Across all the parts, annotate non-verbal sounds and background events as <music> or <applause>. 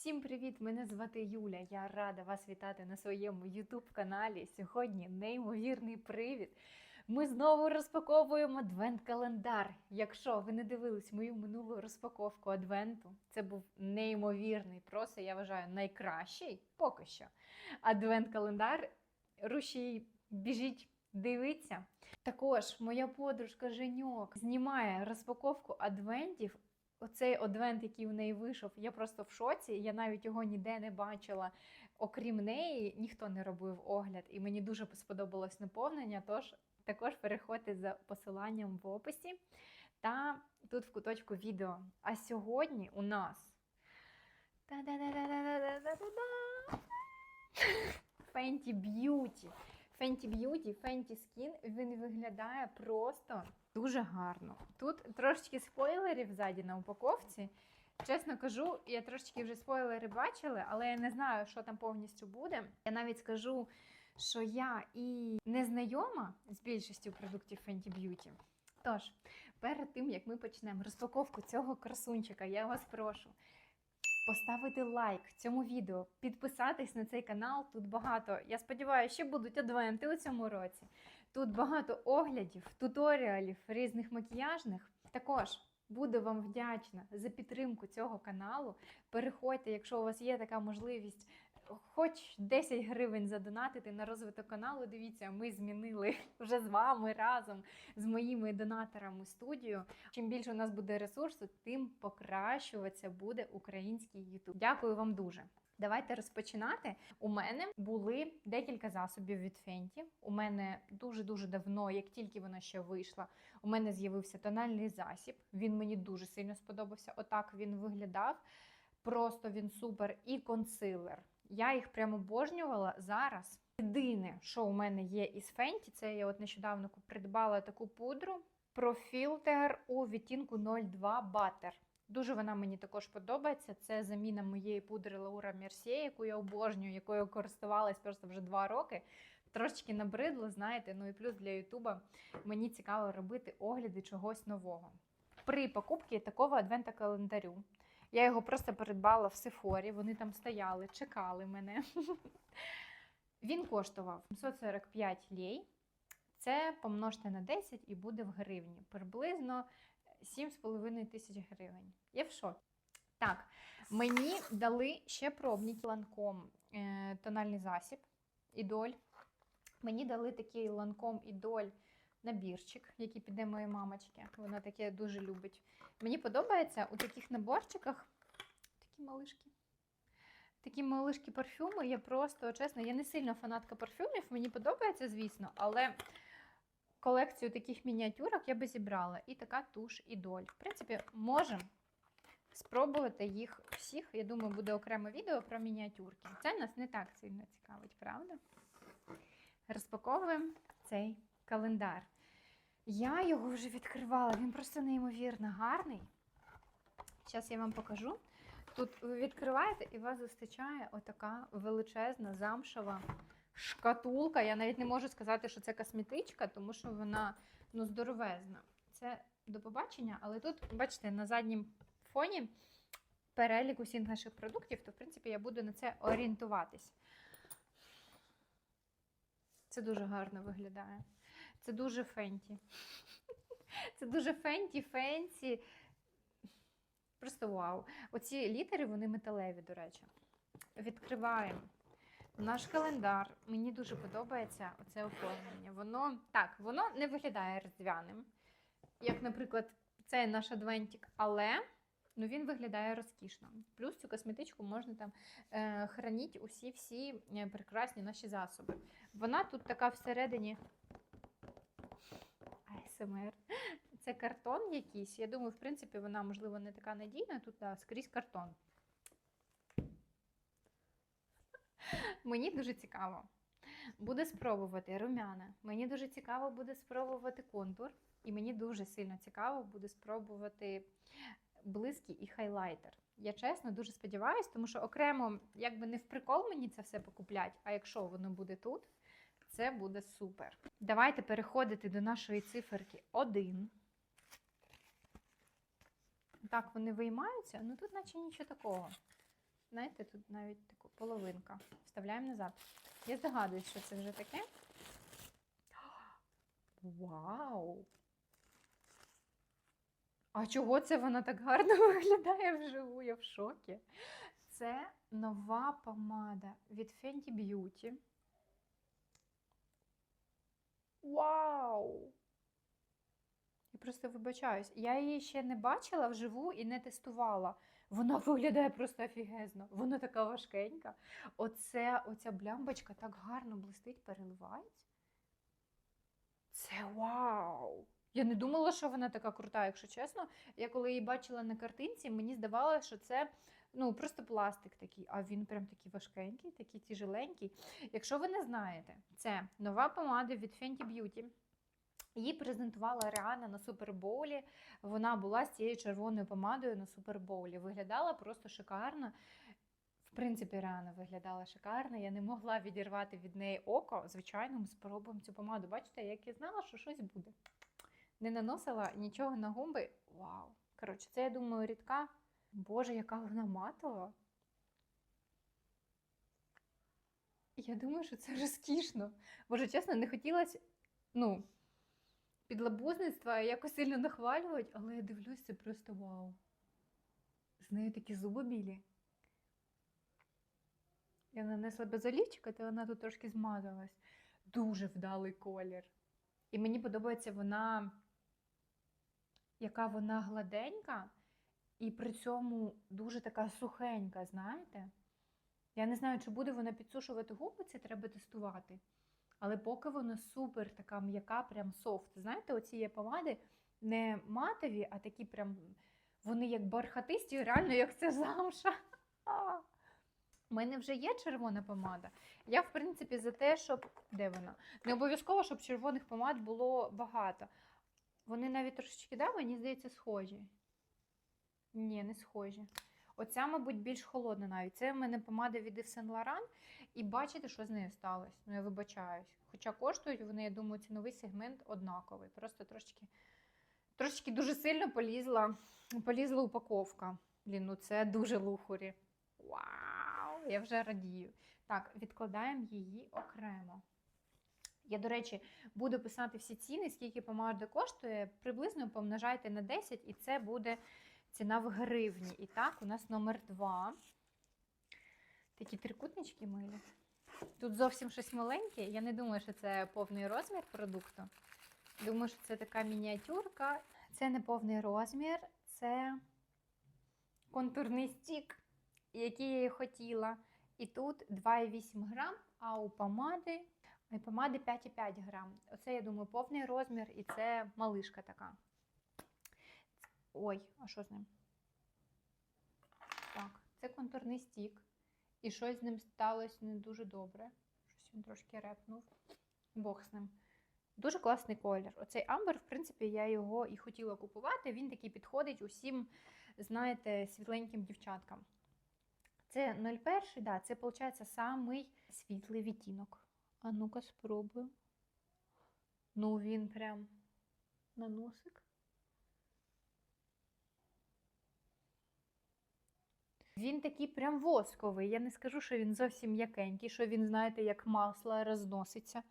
Всім привіт! Мене звати Юля. Я рада вас вітати на своєму youtube каналі. Сьогодні неймовірний привід. Ми знову розпаковуємо адвент-календар. Якщо ви не дивились мою минулу розпаковку адвенту, це був неймовірний, просто я вважаю найкращий поки що. Адвент-календар. Рушій, біжіть, дивіться. Також моя подружка Женьок знімає розпаковку адвентів. Оцей адвент, який у неї вийшов, я просто в шоці. Я навіть його ніде не бачила. Окрім неї, ніхто не робив огляд, і мені дуже сподобалось наповнення. Тож також переходьте за посиланням в описі та тут в куточку відео. А сьогодні у нас фенті б'юті. Фенті б'юті, фенті Скін він виглядає просто дуже гарно. Тут трошечки спойлерів ззаді на упаковці. Чесно кажу, я трошечки вже спойлери бачила, але я не знаю, що там повністю буде. Я навіть скажу, що я і не знайома з більшістю продуктів Fenty Beauty. Тож, перед тим як ми почнемо розпаковку цього красунчика, я вас прошу поставити лайк цьому відео, підписатись на цей канал. Тут багато, я сподіваюся, ще будуть адвенти у цьому році. Тут багато оглядів, туторіалів різних макіяжних. Також буду вам вдячна за підтримку цього каналу. Переходьте, якщо у вас є така можливість, хоч 10 гривень задонатити на розвиток каналу. Дивіться, ми змінили <laughs> вже з вами разом з моїми донаторами студію. Чим більше у нас буде ресурсу, тим покращуватися буде український YouTube. Дякую вам дуже. Давайте розпочинати. У мене були декілька засобів від Fenty. У мене дуже-дуже давно, як тільки вона ще вийшла, у мене з'явився тональний засіб. Він мені дуже сильно сподобався. Отак він виглядав. Просто він супер. І консилер. Я їх прямо обожнювала зараз. Єдине, що у мене є із Fenty, це я от нещодавно придбала таку пудру Profilter у відтінку 02 Butter. Дуже вона мені також подобається. Це заміна моєї пудри Лаура Мерсьє, яку я обожнюю, якою користувалась просто вже два роки. Трошечки набридло, знаєте, ну і плюс для Ютуба мені цікаво робити огляди чогось нового. При покупці такого адвента календарю я його просто придбала в Сефорі, вони там стояли, чекали мене. <laughs> Він коштував 745 лей. Це помножте на 10 і буде в гривні. Приблизно 7,5 тисяч гривень. Я в шокі. Так, мені дали ще пробник ланком е, тональний засіб ідоль. Мені дали такий ланком ідоль набірчик, який піде моїй мамочці. Вона таке дуже любить. Мені подобається у таких наборчиках такі малишки. Такі малишки парфюми. Я просто, чесно, я не сильно фанатка парфюмів, мені подобається, звісно, але колекцію таких мініатюрок я би зібрала. І така туш ідоль. В принципі, можемо спробувати їх всіх. Я думаю, буде окреме відео про мініатюрки. Це нас не так сильно цікавить, правда? Розпаковуємо цей календар. Я його вже відкривала, він просто неймовірно гарний. Зараз я вам покажу. Тут ви відкриваєте і вас зустрічає отака величезна замшова шкатулка. Я навіть не можу сказати, що це косметичка, тому що вона ну, здоровезна. Це до побачення, але тут, бачите, на заднім фоні перелік усіх наших продуктів, то, в принципі, я буду на це орієнтуватись. Це дуже гарно виглядає. Це дуже фенті. <laughs> Це дуже фенті, фенсі. Просто вау. Оці літери, вони металеві, до речі. Відкриваємо наш календар. Мені дуже подобається оце оформлення. Воно так, воно не виглядає різдвяним, як, наприклад, цей наш адвентик, але ну, він виглядає розкішно. Плюс цю косметичку можна там е, хранити усі-всі прекрасні наші засоби. Вона тут така всередині. АСМР. Це картон якийсь. Я думаю, в принципі, вона, можливо, не така надійна. Тут да, скрізь картон. Мені дуже цікаво. Буде спробувати румяна. Мені дуже цікаво буде спробувати контур. І мені дуже сильно цікаво буде спробувати блиски і хайлайтер. Я чесно дуже сподіваюся, тому що окремо, якби не в прикол мені це все покуплять, а якщо воно буде тут, це буде супер. Давайте переходити до нашої циферки 1. Так, вони виймаються, ну тут наче нічого такого. Знаєте, тут навіть половинка. Вставляємо назад. Я здогадуюсь, що це вже таке. Вау! А чого це вона так гарно <laughs> виглядає вживу? Я в шокі. Це нова помада від Fenty Beauty. Вау! Я просто вибачаюсь. Я її ще не бачила вживу і не тестувала. Вона виглядає просто офігезно. Вона така важкенька. Оце, оця блямбочка так гарно блистить, переливається. Це вау! Я не думала, що вона така крута, якщо чесно. Я коли її бачила на картинці, мені здавалося, що це ну, просто пластик такий, а він прям такий важкенький, такий тяжеленький. Якщо ви не знаєте, це нова помада від Fenty Beauty. Її презентувала Ріана на супербоулі. Вона була з цією червоною помадою на супербоулі. Виглядала просто шикарно. В принципі, Ріана виглядала шикарно. Я не могла відірвати від неї око. Звичайно, ми спробуємо цю помаду. Бачите, як я знала, що щось буде. Не наносила нічого на губи. Вау! Коротше, це, я думаю, рідка. Боже, яка вона матова. Я думаю, що це розкішно. Боже, чесно, не хотілося, ну, підлабузництва якось сильно нахвалювати, але я дивлюсь, це просто вау. З нею такі зуби білі. Я нанесла без олівчика, то вона тут трошки змазалась. Дуже вдалий колір. І мені подобається вона, яка вона гладенька, і при цьому дуже така сухенька, знаєте? Я не знаю, чи буде вона підсушувати губи, це треба тестувати. Але поки вона супер така м'яка, прям софт. Знаєте, оці є помади не матові, а такі прям вони як бархатисті, реально як ця замша. У мене вже є червона помада. Я, в принципі, за те, щоб. Де вона? Не обов'язково, щоб червоних помад було багато. Вони навіть трошечки, да, мені здається, схожі. Ні, не схожі. Оця, мабуть, більш холодна навіть. Це в мене помада від Yves Saint Laurent. І бачите, що з нею сталося. Ну, я вибачаюсь. Хоча коштують вони, я думаю, ціновий сегмент однаковий. Просто трошечки, трошечки дуже сильно полізла, полізла упаковка. Блін, ну це дуже лухарі. Вау! Я вже радію. Так, відкладаємо її окремо. Я, до речі, буду писати всі ціни, скільки помада коштує. Приблизно помножайте на 10, і це буде ціна в гривні. І так, у нас номер 2. Такі трикутнички милі. Тут зовсім щось маленьке. Я не думаю, що це повний розмір продукту. Думаю, що це така мініатюрка. Це не повний розмір, це контурний стік, який я і хотіла. І тут 2,8 грам, а у помади, у помади 5,5 грам. Оце, я думаю, повний розмір, і це малишка така. Ой, а що з ним? Так, це контурний стік. І щось з ним сталося не дуже добре. Щось він трошки репнув. Бог з ним. Дуже класний колір. Оцей амбер, в принципі, я його і хотіла купувати. Він такий підходить усім, знаєте, світленьким дівчаткам. Це 01, да, це, виходить, самий світлий відтінок. А ну-ка, спробую. Ну, він прям на носик. Він такий прям восковий. Я не скажу, що він зовсім м'якенький, що він, знаєте, як масло розноситься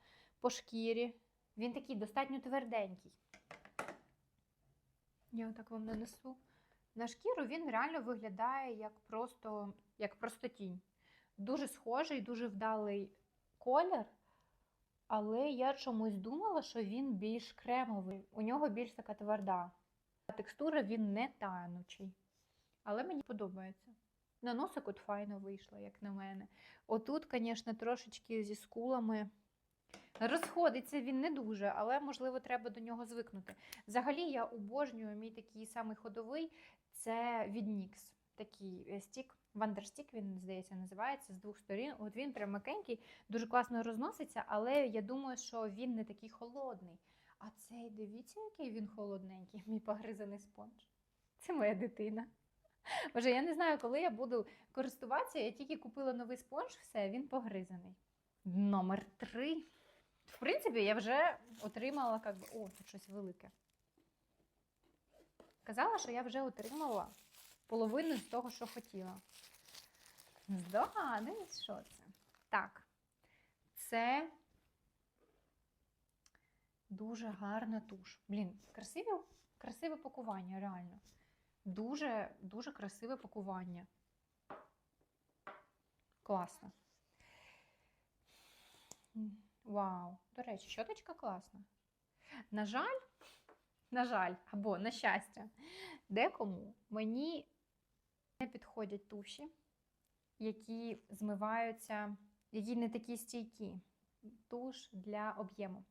по шкірі. Він такий достатньо тверденький. Я отак вам нанесу. На шкіру він реально виглядає як просто, як просто тінь. Дуже схожий, дуже вдалий колір, але я чомусь думала, що він більш кремовий. У нього більш така тверда. Текстура він не танучий. Але мені подобається. На носик от файно вийшло, як на мене. Отут, звісно, трошечки зі скулами. Розходиться він не дуже, але, можливо, треба до нього звикнути. Взагалі, я обожнюю мій такий самий ходовий це від NYX. Такий стік, вандерстік, він, здається, називається з двох сторін. От він прям м'якенький, дуже класно розноситься, але я думаю, що він не такий холодний. А цей, дивіться, який він холодненький, мій погризаний спонж. Це моя дитина. <laughs> Боже, я не знаю, коли я буду користуватися. Я тільки купила новий спонж, все, він погризаний. Номер три. В принципі, я вже отримала, как би, о, тут щось велике. Казала, що я вже отримала половину з того, що хотіла. Здогадуюсь, що це. Так. Це дуже гарна туш. Блін, красиве, красиве пакування, реально. Дуже, дуже красиве пакування. Класно. Вау. До речі, щоточка класна. На жаль, на жаль, або на щастя, декому мені не підходять туші, які змиваються, які не такі стійкі. Туш для об'єму.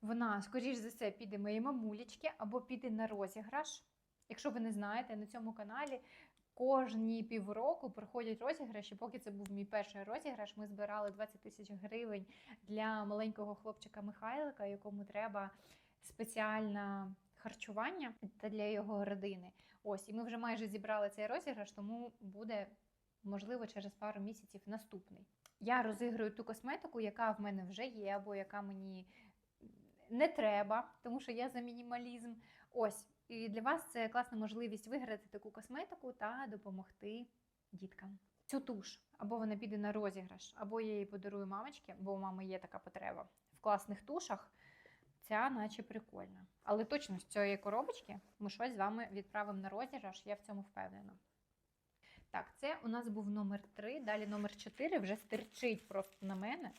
Вона, скоріш за все, піде моїй мамулечки або піде на розіграш. Якщо ви не знаєте, на цьому каналі кожні півроку проходять розіграші. Поки це був мій перший розіграш, ми збирали 20 тисяч гривень для маленького хлопчика Михайлика, якому треба спеціальне харчування та для його родини. Ось, і ми вже майже зібрали цей розіграш, тому буде, можливо, через пару місяців наступний. Я розіграю ту косметику, яка в мене вже є, або яка мені не треба, тому що я за мінімалізм. Ось, і для вас це класна можливість виграти таку косметику та допомогти діткам. Цю туш або вона піде на розіграш, або я її подарую мамочці, бо у мами є така потреба в класних тушах. Ця, наче прикольна. Але точно з цієї коробочки ми щось з вами відправимо на розіграш, я в цьому впевнена. Так, це у нас був номер 3, далі номер 4 вже стерчить просто на мене.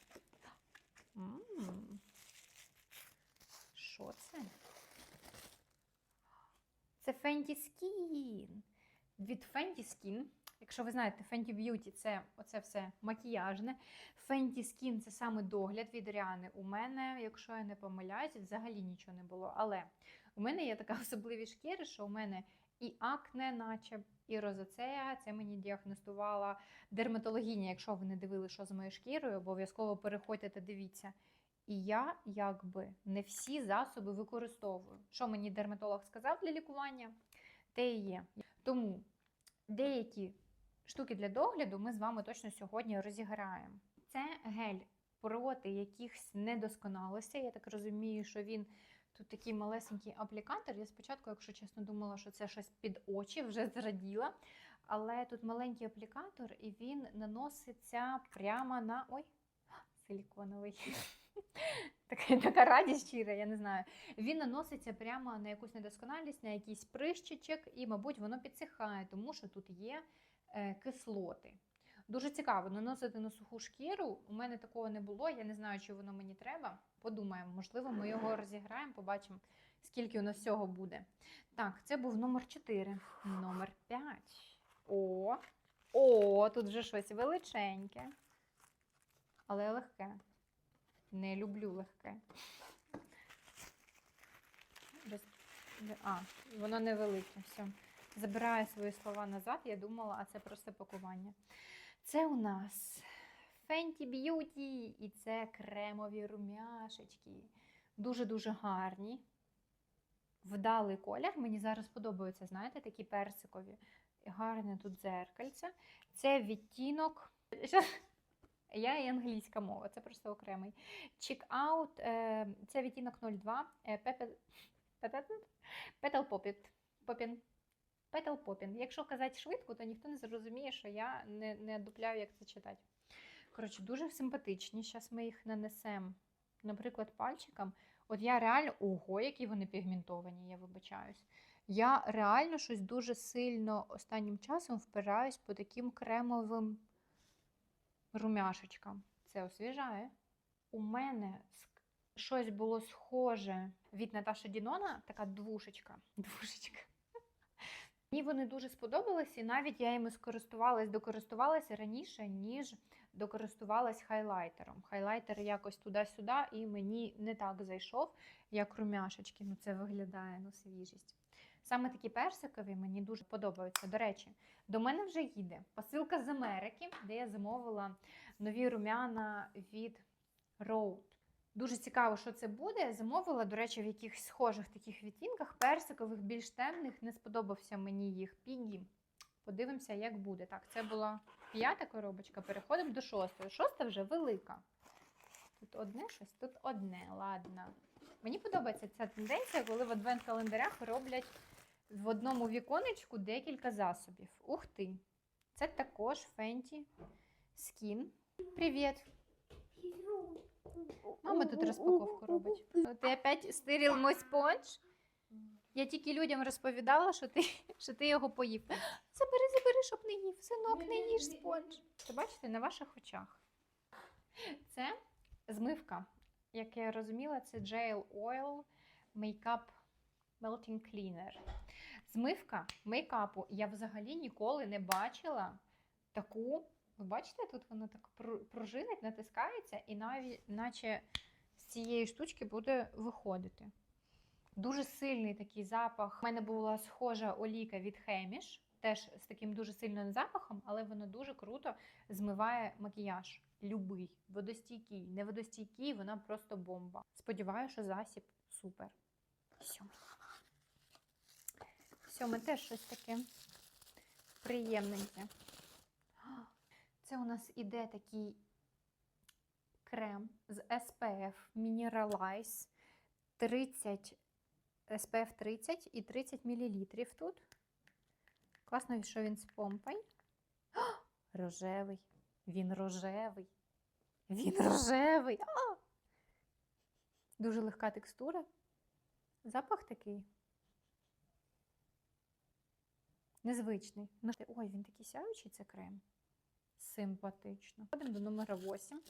Що це? Це Fenty Skin. Від Fenty Skin. Якщо ви знаєте, Fenty Beauty це оце все макіяжне. Fenty Skin це саме догляд від Ріани. У мене, якщо я не помиляюсь, взагалі нічого не було. Але у мене є така <laughs> особливість шкіри, що у мене і акне, наче, і розоцея. Це мені діагностувала дерматологиня. Якщо ви не дивили, що з моєю шкірою, обов'язково переходьте та дивіться. І я якби не всі засоби використовую. Що мені дерматолог сказав для лікування, те і є. Тому деякі штуки для догляду ми з вами точно сьогодні розіграємо. Це гель проти якихось недосконалостей. Я так розумію, що він тут такий малесенький аплікатор. Я спочатку, якщо чесно, думала, що це щось під очі, вже зраділа. Але тут маленький аплікатор, і він наноситься прямо на. Ой, силіконовий. <laughs> Така, така радість щира, я не знаю. Він наноситься прямо на якусь недосконалість, на якийсь прищичок, і, мабуть, воно підсихає, тому що тут є е, кислоти. Дуже цікаво наносити на суху шкіру. У мене такого не було. Я не знаю, чи воно мені треба. Подумаємо, можливо, ми його розіграємо, побачимо, скільки у нас всього буде. Так, це був номер 4. Номер 5. О, о, тут вже щось величеньке, але легке. Не люблю легке. А, воно невелике. Все. Забираю свої слова назад. Я думала, а це просто пакування. Це у нас Fenty Beauty і це кремові румяшечки. Дуже-дуже гарні. Вдалий колір. Мені зараз подобаються, знаєте, такі персикові. Гарне тут дзеркальце. Це відтінок. Щас- Я і англійська мова, це просто окремий. Чек-аут, це відтінок 02. е, Petal. Popin. Petal Popin. Якщо казати швидко, то ніхто не зрозуміє, що я не, не дупляю, як це читати. Коротше, дуже симпатичні. Зараз ми їх нанесемо, наприклад, пальчиком. От я реально, ого, які вони пігментовані, я вибачаюсь. Я реально щось дуже сильно останнім часом впираюсь по таким кремовим румяшечкам. Це освіжає. У мене щось було схоже від Наташі Дінона, така двушечка. <laughs> Двушечка. Мені вони дуже сподобались, і навіть я їми скористувалась, докористувалася раніше, ніж докористувалась хайлайтером. Хайлайтер якось туди-сюди, і мені не так зайшов, як румяшечки. Ну, це виглядає ну, свіжість. Саме такі персикові мені дуже подобаються. До речі, до мене вже їде посилка з Америки, де я замовила нові румяна від Road. Дуже цікаво, що це буде. Я Замовила, до речі, в якихось схожих таких відтінках, персикових, більш темних. Не сподобався мені їх Пігі. Подивимося, як буде. Так, це була п'ята коробочка. Переходимо до шостої. Шоста вже велика. Тут одне щось, тут одне. Ладно. Мені подобається ця тенденція, коли в адвент-календарях роблять в одному віконечку декілька засобів. Ух ти! Це також Fenty Skin. Привіт! Мама тут розпаковку робить. Ти опять стирил мой спонж? Я тільки людям розповідала, що ти, що ти його поїв. Забери, забери, щоб не їв. Синок, не їж спонж. Це бачите, на ваших очах. Це змивка. Як я розуміла, це Jail Oil Makeup Melting Cleaner. Змивка мейкапу я взагалі ніколи не бачила таку. Ви бачите, тут воно так пружинить, натискається, і навіть наче з цієї штучки буде виходити. Дуже сильний такий запах. У мене була схожа олійка від Хеміш, теж з таким дуже сильним запахом, але воно дуже круто змиває макіяж. Любий, водостійкий, неводостійкий, вона просто бомба. Сподіваюся, що засіб супер. Сьомий. Сьоме теж щось таке приємненьке. Це у нас іде такий крем з SPF Mineralize 30 SPF 30 і 30 мл тут. Класно, що він з помпою. О, Рожевий. Він рожевий. Він рожевий. Дуже легка текстура. Запах такий. Незвичний. Ну, Ой, він такий сяючий, це крем. Симпатично. Ходимо до номера 8.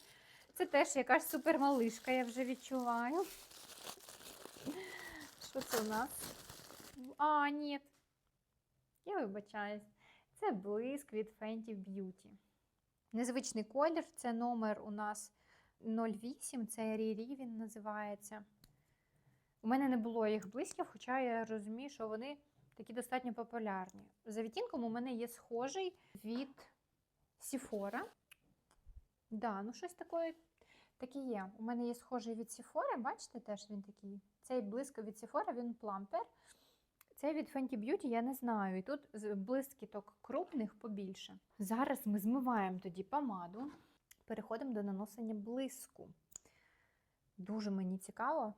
Це теж якась супермалишка, я вже відчуваю. Що це у нас? А, ні. Я вибачаюсь. Це блиск від Fenty Beauty. Незвичний колір, це номер у нас 08, це Рірі він називається. У мене не було їх блисків, хоча я розумію, що вони такі достатньо популярні. За відтінком у мене є схожий від Sephora. Да, ну щось таке, таке є. У мене є схожий від Sephora, бачите, теж він такий. Цей блиск від Sephora, він плампер. Цей від Fenty Beauty я не знаю. І тут блискіток крупних побільше. Зараз ми змиваємо тоді помаду. Переходимо до наносення блиску. Дуже мені цікаво.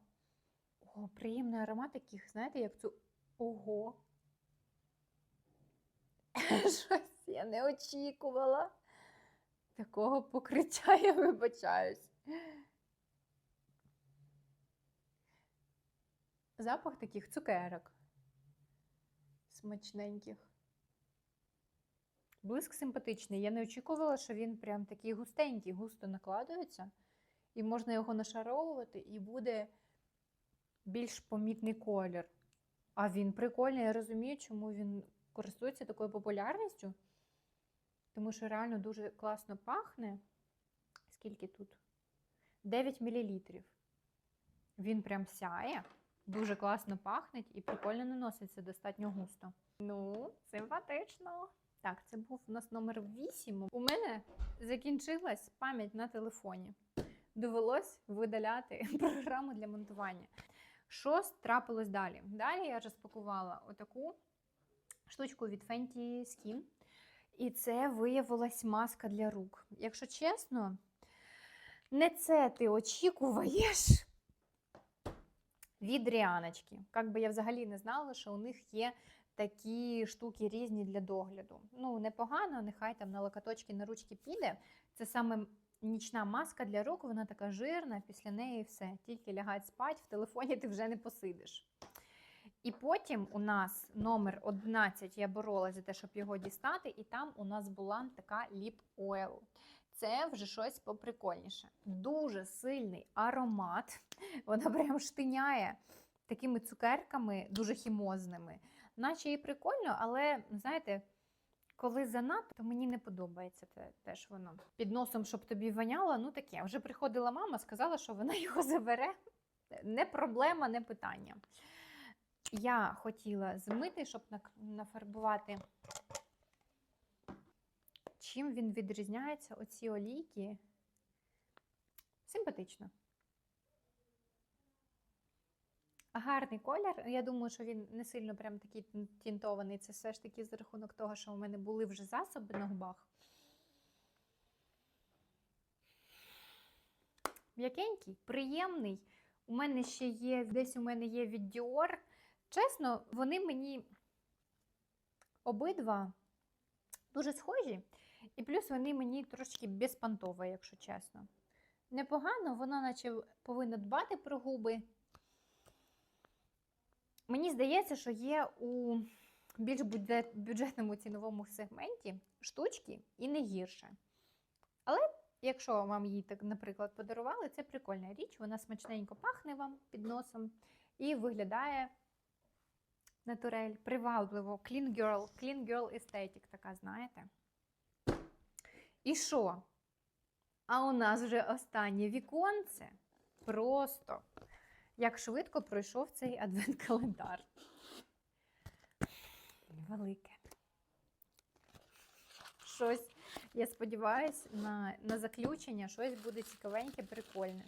О, приємний аромат таких, знаєте, як цю. Ого. <laughs> Щось я не очікувала. Такого покриття я вибачаюсь. Запах таких цукерок. Смачненьких. Блиск симпатичний. Я не очікувала, що він прям такий густенький, густо накладується. І можна його нашаровувати, і буде більш помітний колір. А він прикольний, я розумію, чому він користується такою популярністю. Тому що реально дуже класно пахне. Скільки тут? 9 мл. Він прям сяє, дуже класно пахне і прикольно наноситься достатньо густо. Ну, симпатично. Так, це був у нас номер 8. У мене закінчилась пам'ять на телефоні. Довелось видаляти <laughs> програму для монтування. Що трапилось далі? Далі я розпакувала отаку штучку від Fenty Skin. І це виявилась маска для рук. Якщо чесно, не це ти очікуєш від Ріаночки. Як би я взагалі не знала, що у них є такі штуки різні для догляду. Ну, непогано, нехай там на локоточки, на ручки піде. Це саме нічна маска для рук, вона така жирна, після неї все. Тільки лягать спать, в телефоні ти вже не посидиш. І потім у нас номер 11, я боролася за те, щоб його дістати, і там у нас була така ліп ойл. Це вже щось поприкольніше. Дуже сильний аромат. <laughs> Вона прям штиняє такими цукерками, дуже хімозними. Наче і прикольно, але знаєте, коли занадто, то мені не подобається те, теж воно. Під носом, щоб тобі воняло, ну таке. Вже приходила мама, сказала, що вона <laughs> його забере. Не проблема, не питання. Я хотіла змити, щоб нафарбувати. Чим він відрізняється, оці олійки? Симпатично. Гарний колір. Я думаю, що він не сильно прям такий тінтований. Це все ж таки за рахунок того, що у мене були вже засоби на губах. М'якенький, приємний. У мене ще є, десь у мене є від Dior. Чесно, вони мені обидва Дуже схожі. І плюс вони мені трошки безпантові, якщо чесно. Непогано, вона наче повинна дбати про губи. Мені здається, що є у більш бюджетному ціновому сегменті штучки і не гірше. Але якщо вам її так, наприклад, подарували, це прикольна річ, вона смачненько пахне вам під носом і виглядає натурель, привабливо. Clean girl, clean girl aesthetic така, знаєте. І що? А у нас вже останнє віконце. Просто як швидко пройшов цей адвент-календар. Велике. Щось, я сподіваюся, на, на заключення щось буде цікавеньке, прикольне.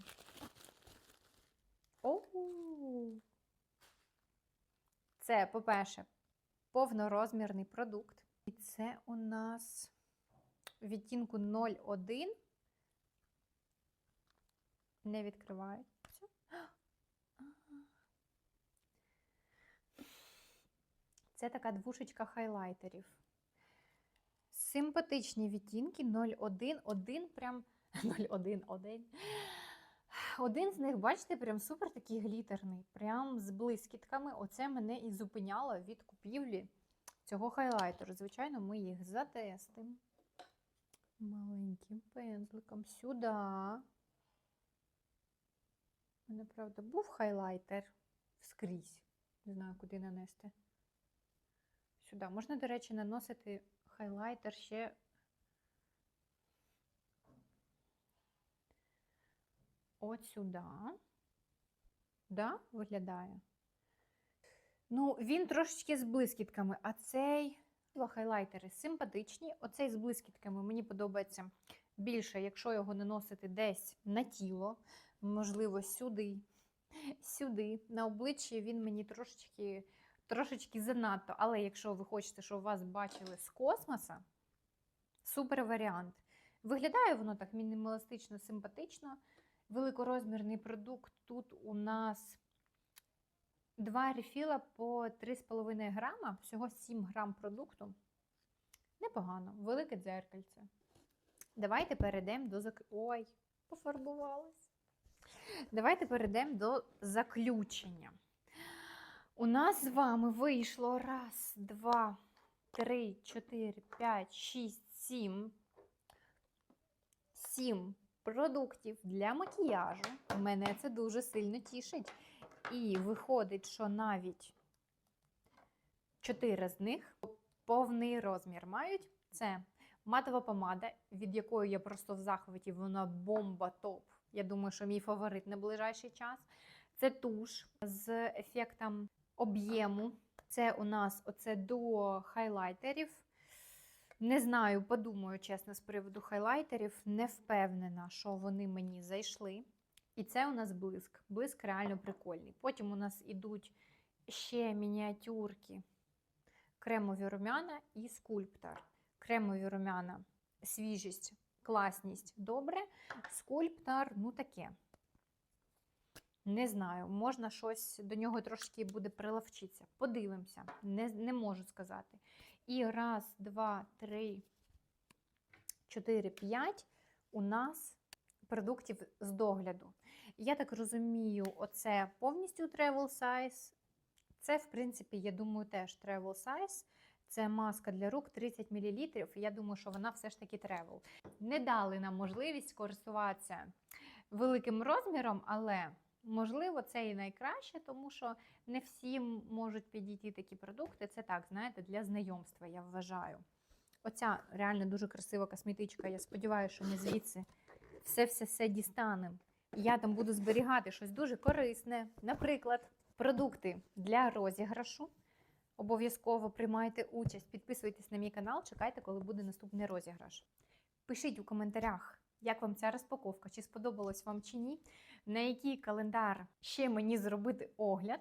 Оу! Це, по-перше, повнорозмірний продукт. І це у нас відтінку 01. Не відкривається. Це така двушечка хайлайтерів. Симпатичні відтінки 01, 1, прям <laughs> 01, 1. Один з них, бачите, прям супер такий глітерний, прям з блискітками. Оце мене і зупиняло від купівлі цього хайлайтеру. Звичайно, ми їх затестимо маленьким пензликом сюди. У мене, правда, був хайлайтер скрізь. Не знаю, куди нанести. Сюди. Можна, до речі, наносити хайлайтер ще. От сюди. Да, виглядає. Ну, він трошечки з блискітками, а цей два хайлайтери симпатичні. Оцей з блискітками мені подобається більше, якщо його наносити десь на тіло, можливо, сюди. Сюди. На обличчі він мені трошечки, трошечки занадто. Але якщо ви хочете, щоб вас бачили з космоса, супер варіант. Виглядає воно так мінімалістично, симпатично. Великорозмірний продукт. Тут у нас два рефіла по 3,5 грама, всього 7 грам продукту. Непогано, велике дзеркальце. Давайте перейдемо до зак... Ой, пофарбувалась. Давайте перейдемо до заключення. У нас з вами вийшло раз, два, три, чотири, п'ять, шість, сім. Сім продуктів для макіяжу. Мене це дуже сильно тішить. І виходить, що навіть чотири з них повний розмір мають. Це матова помада, від якої я просто в захваті, вона бомба топ. Я думаю, що мій фаворит на ближайший час. Це туш з ефектом об'єму. Це у нас оце дуо хайлайтерів. Не знаю, подумаю, чесно, з приводу хайлайтерів. Не впевнена, що вони мені зайшли. І це у нас блиск. Блиск реально прикольний. Потім у нас ідуть ще мініатюрки, кремові румяна і скульптор. Кремові румяна, свіжість, класність добре. Скульптор, ну таке. Не знаю, можна щось до нього трошки буде приловчитися. Подивимося, не, не можу сказати. І раз, два, три, чотири, п'ять у нас продуктів з догляду. Я так розумію, оце повністю travel size. Це, в принципі, я думаю, теж travel size. Це маска для рук 30 мл. Я думаю, що вона все ж таки travel. Не дали нам можливість користуватися великим розміром, але можливо це і найкраще, тому що не всім можуть підійти такі продукти. Це так, знаєте, для знайомства, я вважаю. Оця реально дуже красива косметичка. Я сподіваюся, що ми звідси все-все-все дістанемо. Я там буду зберігати щось дуже корисне. Наприклад, продукти для розіграшу. Обов'язково приймайте участь, підписуйтесь на мій канал, чекайте, коли буде наступний розіграш. Пишіть у коментарях, як вам ця розпаковка, чи сподобалось вам чи ні, на який календар ще мені зробити огляд.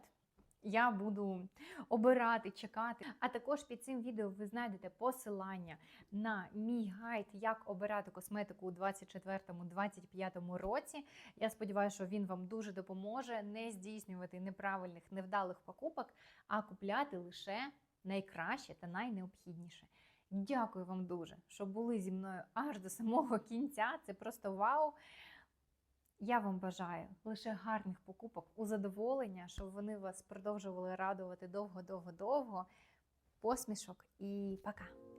Я буду обирати, чекати. А також під цим відео ви знайдете посилання на мій гайд, як обирати косметику у 2024-2025 році. Я сподіваюся, що він вам дуже допоможе не здійснювати неправильних, невдалих покупок, а купляти лише найкраще та найнеобхідніше. Дякую вам дуже, що були зі мною аж до самого кінця. Це просто вау. Я вам бажаю лише гарних покупок у задоволення, щоб вони вас продовжували радувати довго-довго-довго. Посмішок і пока!